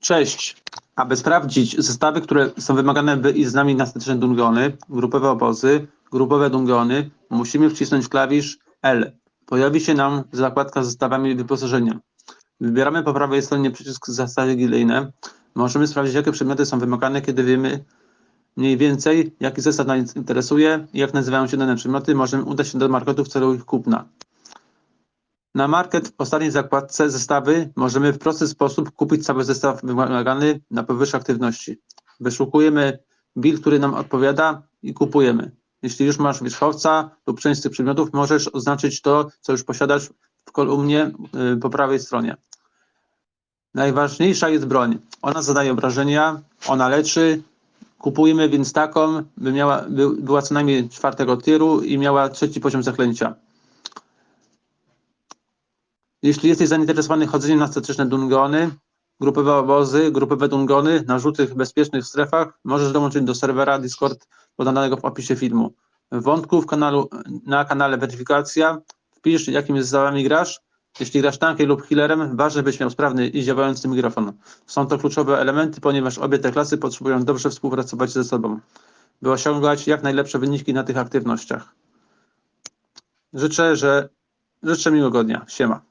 Cześć. Aby sprawdzić zestawy, które są wymagane, by iść z nami na statyczne dungony, grupowe obozy, grupowe dungony, musimy wcisnąć klawisz L. Pojawi się nam zakładka z zestawami wyposażenia. Wybieramy po prawej stronie przycisk zestawy gilijne. Możemy sprawdzić, jakie przedmioty są wymagane, kiedy wiemy mniej więcej, jaki zestaw nas interesuje i jak nazywają się dane przedmioty. Możemy udać się do marketu w celu ich kupna. Na market w ostatniej zakładce zestawy możemy w prosty sposób kupić cały zestaw wymagany na powyższej aktywności. Wyszukujemy bill, który nam odpowiada i kupujemy. Jeśli już masz wierzchowca lub część z tych przedmiotów, możesz oznaczyć to, co już posiadasz w kolumnie y, po prawej stronie. Najważniejsza jest broń. Ona zadaje obrażenia, ona leczy. Kupujemy więc taką, by miała, by, była co najmniej czwartego tieru i miała trzeci poziom zaklęcia. Jeśli jesteś zainteresowany chodzeniem na statyczne dungony, grupowe obozy, grupowe dungony na żółtych, bezpiecznych strefach, możesz dołączyć do serwera Discord podanego w opisie filmu. W wątku w kanalu, na kanale weryfikacja wpisz, jakimi zestawami grasz. Jeśli grasz tankiem lub healerem, ważne byś miał sprawny i działający mikrofon. Są to kluczowe elementy, ponieważ obie te klasy potrzebują dobrze współpracować ze sobą, by osiągać jak najlepsze wyniki na tych aktywnościach. Życzę, że życzę miłego dnia. Siema.